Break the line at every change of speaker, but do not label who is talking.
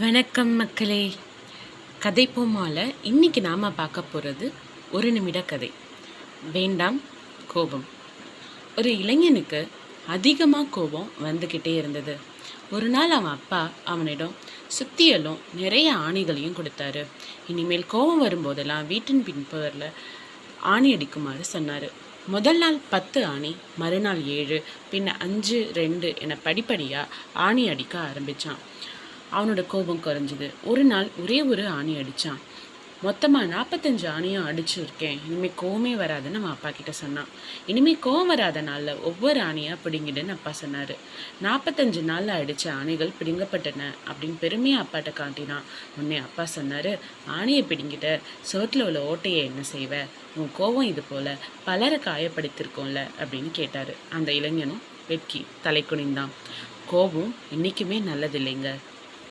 வணக்கம் மக்களே. கதை போமால இன்னைக்கு நாம் பார்க்க போகிறது ஒரு நிமிட கதை. வேண்டாம் கோபம். ஒரு இளைஞனுக்கு அதிகமாக கோபம் வந்துக்கிட்டே இருந்தது. ஒரு நாள் அவன் அப்பா அவனிடம் சுத்தியலும் நிறைய ஆணிகளையும் கொடுத்தாரு. இனிமேல் கோபம் வரும்போதெல்லாம் வீட்டின் பின்புறத்தில் ஆணி அடிக்குமாறு சொன்னார். முதல் நாள் பத்து ஆணி மறுநாள் ஏழு பின்ன அஞ்சு ரெண்டு என படிப்படியாக ஆணி அடிக்க ஆரம்பித்தான் அவனோட கோபம் குறைஞ்சிது. ஒரு நாள் ஒரே ஒரு ஆணி அடித்தான் மொத்தமாக நாற்பத்தஞ்சு ஆணியும் அடிச்சிருக்கேன் இனிமேல் கோவமே வராதுன்னு அவன் அப்பா கிட்ட சொன்னான். இனிமேல் கோவம் வராத நாளில் ஒவ்வொரு ஆணியாக பிடிங்கிடுன்னு அப்பா சொன்னார். நாற்பத்தஞ்சு நாளில் அடித்த ஆணைகள் பிடுங்கப்பட்டன அப்படின்னு பெருமையாக அப்பாட்ட காட்டினான். உடனே அப்பா சொன்னார் ஆணையை பிடுங்கிட்ட சோட்டில் உள்ள ஓட்டையை என்ன செய்வ? உன் கோவம் இது போல. பலரை காயப்படுத்திருக்கோம்ல அப்படின்னு கேட்டார். அந்த இளைஞனும் வெட்கி தலை குனிந்தான் கோபம் என்றைக்குமே நல்லதில்லைங்க.